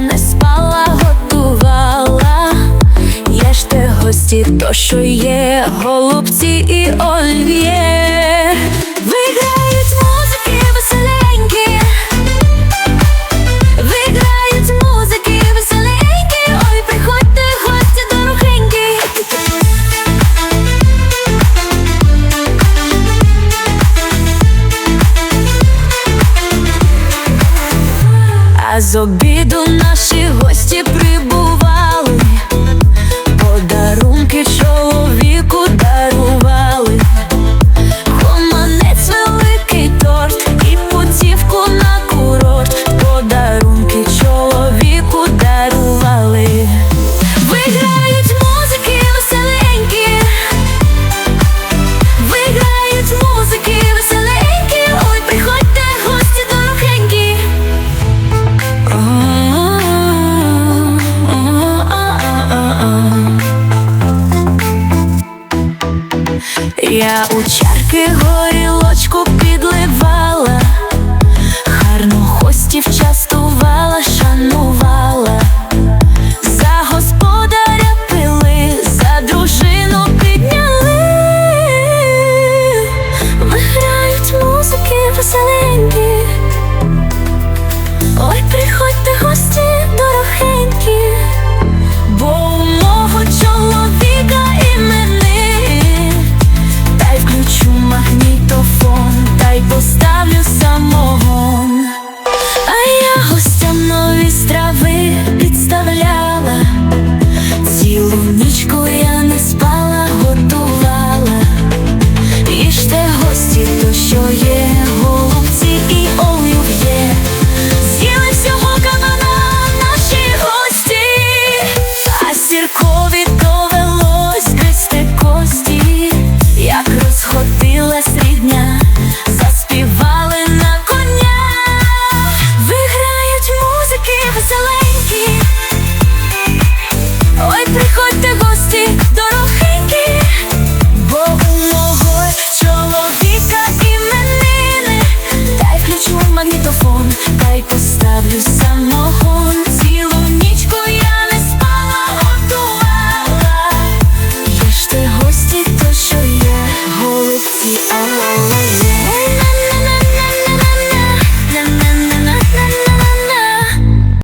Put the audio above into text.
не спала, готувала, я ж те гості, то що є, голубці і олів'є. З обіду наші гості прибували, подарунки чоловіки у чарки. зеленькі, ой, приходьте гості дорогенькі, бо мого чоловіка іменини, дай включу магнітофон, дай поставлю самогон. Цілу нічку я не спала, готувала. Гості, то що є, голубці.